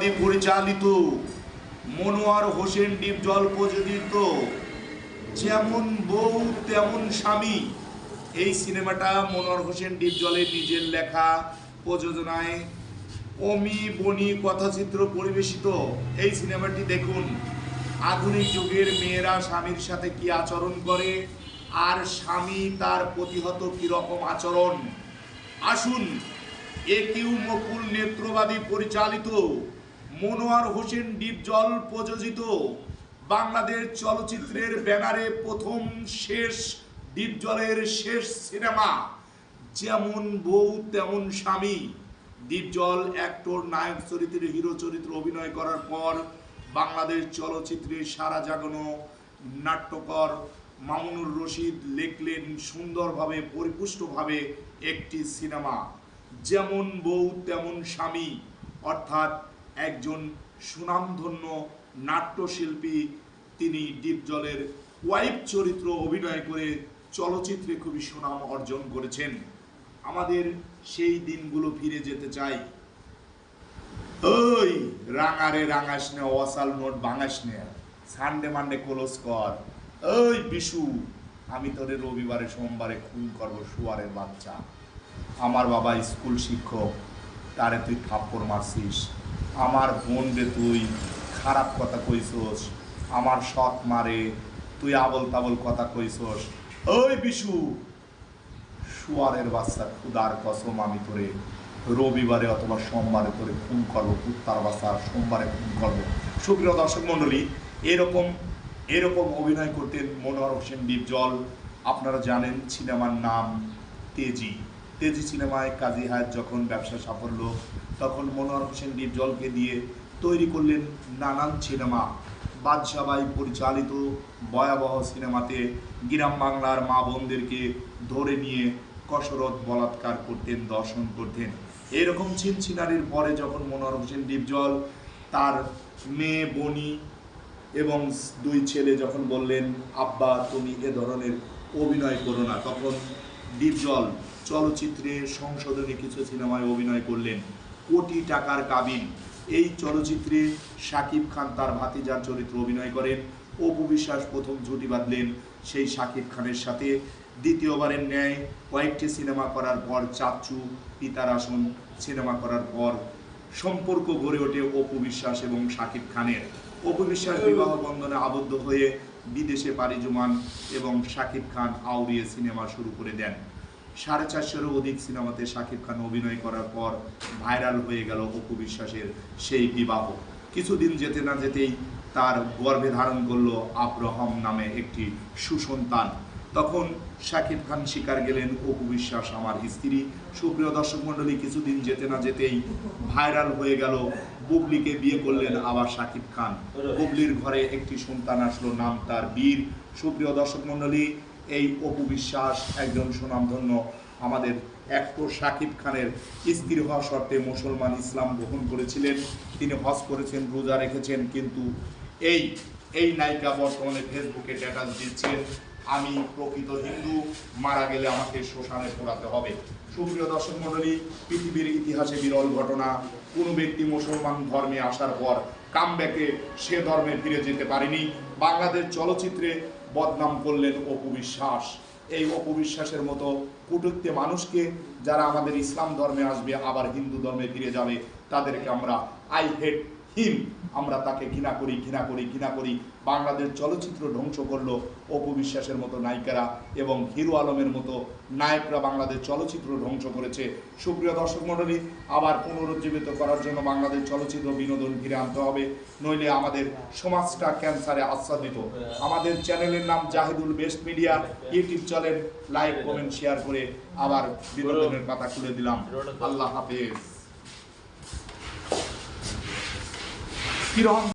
নেত্রবাদী পরিচালিত মনোয়ার হোসেন ডিপ জল প্রযোজিত যেমন বউ, তেমন স্বামী। এই সিনেমাটা মনোয়ার হোসেন ডিপ জলের নিজের লেখা প্রযোজনায় অমি বনি কথাচিত্র পরিবেশিত। এই সিনেমাটি দেখুন। আধুনিক যুগের মেয়েরা স্বামীর সাথে কি আচরণ করে আর স্বামী তার প্রতিহত কীরকম আচরণ। আসুন, এ কিউ মকুল নেত্রবাদী পরিচালিত মনোয়ার হোসেন ডিপজল প্রযোজিত বাংলাদেশ চলচ্চিত্রের ব্যানারে প্রথম শেষ ডিপজলের শেষ সিনেমা, যেমন বউ, তেমন স্বামী। দীপজল অ্যাক্টর নায়ক চরিত্রে হিরো, চরিত্রে অভিনয় করার পর বাংলাদেশ চলচ্চিত্রে সারা জাগানো নাট্যকর মামুনুর রশিদ লিখলেন সুন্দরভাবে, পরিপুষ্টভাবে একটি সিনেমা, যেমন বউ, তেমন স্বামী। অর্থাৎ একজন সুনামধন্য নাট্যশিল্পী, তিনি ডিপজলের ওয়াইফ চরিত্র অভিনয় করে চলচ্চিত্রে খুবই সুনাম অর্জন করেছেন। আমাদের সেই দিনগুলো ফিরে যেতে চাই। ওই রাঙারে রাঙাস নে অসাল নোট বাঙাস নে সানডে মানডে ক্লোজ কর। ওই বিশু, আমি তোরে রবিবারে, সোমবারে খুন করব শুয়ারের বাচ্চা। আমার বাবা স্কুল শিক্ষক, তারে তুই থাপ্পড় মারছিস। আমার বোন রে তুই, খারাপ কথা কইছস। আমার সৎ মারে তুই আবল তাবল কথা কইছস। ওই বিশু, শুয়ারের বাচ্চা ক্ষুদার কসম আমি তোরে রবিবারে অথবা সোমবারে তোরে খুন করব, কুত্তার বাচ্চা সোমবারে খুন করব। সুপ্রিয় দর্শক মণ্ডলী, এরকম এরকম অভিনয় করতেন মনোহর হোসেন ডিপজল আপনারা জানেন সিনেমার নাম তেজি। তেজি সিনেমায় কাজী হায়াত যখন ব্যবসা সাফল্য তখন হোসেন ডিপজলকে দিয়ে তৈরি করলেন নানান সিনেমা। বাদশাবাই পরিচালিত ভয়াবহ সিনেমাতে গ্রাম বাংলার মা বোনদেরকে ধরে নিয়ে কসরত বলাৎকার করতেন দর্শন করতেন। এরকম ছিনছিনারির পরে যখন মনোহর হোসেন ডিপজল তার মেয়ে বনি এবং দুই ছেলে যখন বললেন, আব্বা, তুমি এ ধরনের অভিনয় করো না। তখন ডিপজল চলচ্চিত্রে সংশোধনী কিছু সিনেমায় অভিনয় করলেন। কোটি টাকার কাবিন। এই চলচ্চিত্রে শাকিব খান তার ভাতিজার চরিত্র অভিনয় করেন। অপু বিশ্বাস প্রথম জুটি বাঁধলেন সেই শাকিব খানের সাথে। দ্বিতীয়বারের ন্যায় কয়েকটি সিনেমা করার পর চাচ্চু পিতার আসন সিনেমা করার পর সম্পর্ক গড়ে ওঠে অপু বিশ্বাস এবং শাকিব খানের। অপু বিশ্বাস বিবাহ বন্ধনে আবদ্ধ হয়ে বিদেশে পাড়ি জমান এবং শাকিব খান আউরিয়ে সিনেমা শুরু করে দেন। সাড়ে চারশোরও অধিক সিনেমাতে শাকিব খান অভিনয় করার পর ভাইরাল হয়ে গেল অপু বিশ্বাসের সেই বিবাহ। কিছুদিন যেতে না যেতেই তার গর্ভে ধারণ করল আব্রাহাম নামে একটি সুসন্তান। তখন শাকিব খান স্বীকার গেলেন, অপু বিশ্বাস আমার স্ত্রী। সুপ্রিয় দর্শক মণ্ডলী, কিছুদিন যেতে না যেতেই ভাইরাল হয়ে গেল বুবলিকে বিয়ে করলেন আবার শাকিব খান। বুবলির ঘরে একটি সন্তান আসলো, নাম তার বীর। সুপ্রিয় দর্শক মণ্ডলী এই অপু বিশ্বাস একজন সুনামধন্য আমাদের অ্যাক্টর শাকিব খানের স্ত্রী হওয়া সত্ত্বে মুসলমান ইসলাম গ্রহণ করেছিলেন। তিনি হজ করেছেন, রোজা রেখেছেন, কিন্তু এই এই নায়িকা বর্তমানে ফেসবুকে স্ট্যাটাস দিচ্ছেন, আমি প্রকৃত হিন্দু, মারা গেলে আমাকে শ্মশানে পোড়াতে হবে। সুপ্রিয় দর্শক মণ্ডলী, পৃথিবীর ইতিহাসে বিরল ঘটনা, কোনো ব্যক্তি মুসলমান ধর্মে আসার পর কামব্যাকে সে ধর্মে ফিরে যেতে পারেনি। বাংলাদেশ চলচ্চিত্রে বদনাম করলেন অপু বিশ্বাস। এই অপু বিশ্বাসের মতো কুটুক্তে মানুষকে যারা আমাদের ইসলাম ধর্মে আসবে, আবার হিন্দু ধর্মে ফিরে যাবে, তাদেরকে আমরা আই হেট হিম আমরা তাকে ঘৃণা করি ঘৃণা করি ঘৃণা করি। বাংলাদেশ চলচ্চিত্র ধ্বংস করল অপবিশ্বাসের মতো নায়িকারা এবং হিরো আলমের মতো নায়করা বাংলাদেশ চলচ্চিত্র ধ্বংস করেছে। সুপ্রিয় দর্শক মণ্ডলী আবার পুনরুজ্জীবিত করার জন্য বাংলাদেশ চলচ্চিত্র বিনোদন ফিরে আনতে হবে। নইলে আমাদের সমাজটা ক্যান্সারে আচ্ছাদিত। আমাদের চ্যানেলের নাম Jahidul best media. YouTube channel like comment share করে আবার বিনোদনের পাতা খুলে দিলাম। আল্লাহ হাফেজ। কীরকম